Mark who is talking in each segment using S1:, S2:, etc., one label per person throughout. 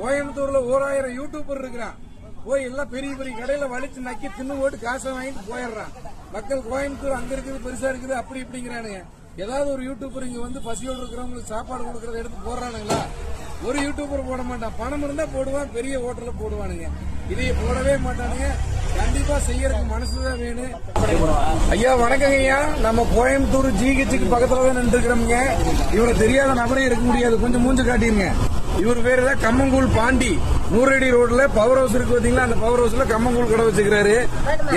S1: கோயம்புத்தூர்ல ஓராயிரம் யூடியூபர் இருக்கிறான். போய் எல்லாம் பெரிய பெரிய கடையில வலிச்சு நக்கி தின்னு போட்டு காசை வாங்கிட்டு போயிடுறான். மக்கள் கோயம்புத்தூர் அங்க இருக்குது பெருசா இருக்குது அப்படி இப்படிங்கிறானுங்க. ஏதாவது ஒரு யூடியூபர் இங்க வந்து பசியோடு இருக்கிறவங்களுக்கு சாப்பாடு கொடுக்கறத எடுத்து போடுறானுங்களா? ஒரு யூடியூபர் போட மாட்டான். பணம் இருந்தா போடுவான் பெரிய ஹோட்டல்ல போடுவானுங்க. இதைய போடவே மாட்டானுங்க. கண்டிப்பா செய்யறதுக்கு மனசுதான் வேணும். ஐயா வணக்கங்க ஐயா. நம்ம கோயம்புத்தூர் ஜிஹெச்சுக்கு பக்கத்துல தான் நின்று இருக்கிறோம்ங்க. இவரை தெரியாத நபரே இருக்க முடியாது. கொஞ்சம் மூஞ்சு காட்டிருங்க. இவர் பேரு தான் கம்மங்கூழ் பாண்டி. நூறடி ரோட்ல பவர் ஹவுஸ் இருக்கு பாத்தீங்களா? அந்த பவர் ஹவுஸ்ல கம்மங்கூழ் கடை வச்சுக்கிறாரு.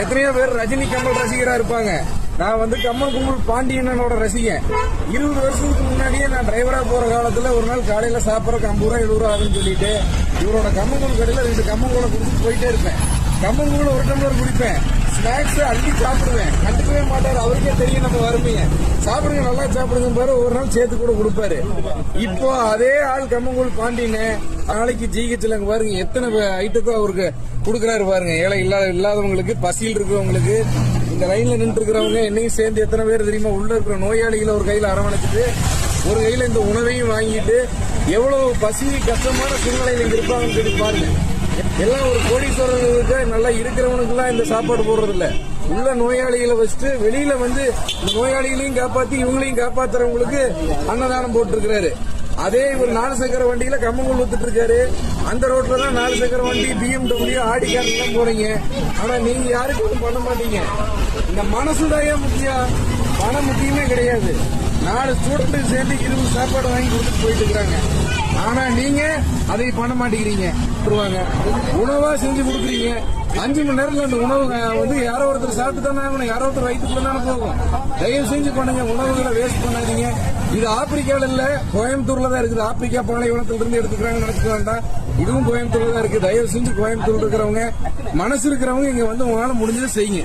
S1: எத்தனையோ பேர் ரஜினி கமல் ரசிகரா இருப்பாங்க. நான் வந்து கம்மங்கூழ் பாண்டியனோட ரசிகன். இருபது வருஷத்துக்கு முன்னாடியே நான் டிரைவரா போற காலத்துல ஒரு நாள் காலையில சாப்பிடறக்கு ஐம்பது ரூபா எழுபது ரூபா ஆகுதுன்னு சொல்லிட்டு இவரோட கம்மங்கூழ் கடையில ரெண்டு கம்மங்கூழை குடிச்சு போயிட்டே இருப்பேன். கம்மங்கூழ ஒரு டம்ளர் குடிப்பேன். ஸ்நாக்ஸ் அள்ளி சாப்பிடுவேன். கண்டுக்கவே மாட்டாரு. அவருக்கே தெரியும் நம்ம வறுமையை. சாப்பிடுங்க நல்லா சாப்பிடுங்க பாரு. ஒரு நாள் சேர்த்து கூட கொடுப்பாரு. இப்போ அதே ஆள் கம்மங்கூழ் பாண்டின்னு நாளைக்கு ஜிஹெச்ல பாருங்க. எத்தனை ஐட்டத்தை அவருக்கு கொடுக்கறாரு பாருங்க. ஏழை இல்லாத இல்லாதவங்களுக்கு பசியில் இருக்கிறவங்களுக்கு இந்த லைன்ல நின்று இருக்கிறவங்க என்னையும் சேர்ந்து எத்தனை பேர் தெரியுமா? உள்ள இருக்கிற நோயாளிகளை ஒரு கையில அரவணைச்சிட்டு ஒரு கையில இந்த உணவையும் வாங்கிட்டு எவ்வளவு பசி கஷ்டமான சூழ்நிலையில இங்கே இருப்பாங்கன்னு சொல்லி பாருங்க. எல்லாம் ஒரு கோடீஸ்வரர்களுக்கு நல்லா இருக்கிறவனுக்கு எல்லாம் இந்த சாப்பாடு போடுறது இல்ல உள்ள நோயாளிகளை வச்சுட்டு வெளியில வந்து நோயாளிகளையும் காப்பாத்தி இவங்களையும் காப்பாத்துறவங்களுக்கு அன்னதானம் போட்டிருக்கிறாரு. அதே இவர் நாலு சக்கர வண்டியில கம்மங்கூழ் வித்துட்டு இருக்காரு அந்த ரோட்ல தான் நாலு சக்கர வண்டி பிஎம்டபிள்யூ ஆடி கார் போறீங்க. ஆனா நீங்க யாருக்கும் ஒன்றும் பண்ண மாட்டீங்க. இந்த மனசுதான் முக்கியம்? பணம் முக்கியமே கிடையாது. நாலு ஸ்டூடெண்ட் சேர்ந்து இருபது சாப்பாடு வாங்கி கொடுத்துட்டு போயிட்டு இருக்கிறாங்க. ஆனா நீங்க அதை பண்ண மாட்டேங்கிறீங்க. உணவா செஞ்சு கொடுக்குறீங்க. அஞ்சு மணி நேரத்துல அந்த உணவு வந்து யாரோ ஒருத்தர் சாப்பிட்டு தானே ஆகணும். யாரோ ஒருத்தர் வயிற்றுக்குள்ள தானே போகும். தயவு செஞ்சு பண்ணுங்க. உணவுகளை வேஸ்ட் பண்ணாதீங்க. இது ஆப்பிரிக்காவில் இல்ல கோயம்புத்தூர்ல தான் இருக்குது. ஆப்பிரிக்கா பாலைவனத்துல இருந்து எடுத்துக்கிறாங்க நினைச்சுக்க வேண்டாம் இதுவும் கோயம்புத்தூர்ல தான் இருக்கு தயவு செஞ்சு கோயம்புத்தூர் இருக்கிறவங்க மனசு இருக்கிறவங்க இங்க வந்து உங்களால முடிஞ்சதை செய்யுங்க.